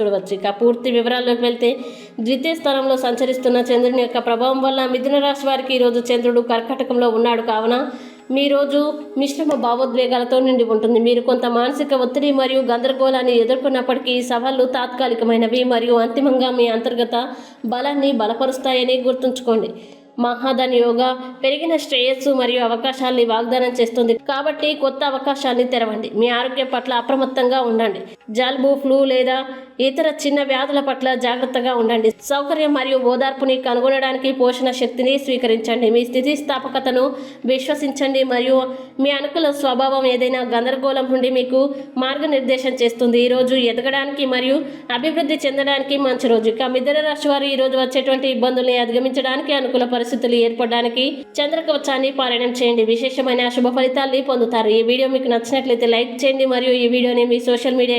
చూడవచ్చు. ఇక పూర్తి వివరాల్లోకి వెళ్తే ద్వితీయ స్థానంలో సంచరిస్తున్న చంద్రుని యొక్క ప్రభావం వల్ల మిథున రాశి వారికి ఈరోజు చంద్రుడు కర్కటకంలో ఉన్నాడు. కావున మీ రోజు మిశ్రమ భావోద్వేగాలతో నిండి ఉంటుంది. మీరు కొంత మానసిక ఒత్తిడి మరియు గందరగోళాన్ని ఎదుర్కొన్నప్పటికీ ఈ సవాళ్ళు తాత్కాలికమైనవి మరియు అంతిమంగా మీ అంతర్గత బలాన్ని బలపరుస్తాయని గుర్తుంచుకోండి. మహాధన్ యోగా పెరిగిన శ్రేయస్సు మరియు అవకాశాల్ని వాగ్దానం చేస్తుంది. కాబట్టి కొత్త అవకాశాన్ని తెరవండి. మీ ఆరోగ్యం పట్ల అప్రమత్తంగా ఉండండి. జలుబు ఫ్లూ లేదా ఇతర చిన్న వ్యాధుల పట్ల జాగ్రత్తగా ఉండండి. సౌకర్యం మరియు ఓదార్పుని కనుగొనడానికి పోషణ శక్తిని స్వీకరించండి. మీ స్థితిస్థాపకతను విశ్వసించండి మరియు మీ అనుకూల స్వభావం ఏదైనా గందరగోళం నుండి మీకు మార్గనిర్దేశం చేస్తుంది. ఈరోజు ఎదగడానికి మరియు అభివృద్ధి చెందడానికి మంచి రోజు. ఇక మిథున రాశి వారు ఈరోజు వచ్చేటువంటి ఇబ్బందుల్ని అధిగమించడానికి అనుకూల పరిస్థితులు ఏర్పడడానికి చంద్రకవచాన్ని పారాయణం చేయండి. విశేషమైన శుభ ఫలితాల్ని పొందుతారు. ఈ వీడియో మీకు నచ్చినట్లయితే లైక్ చేయండి మరియు ఈ వీడియోని మీ సోషల్ మీడియా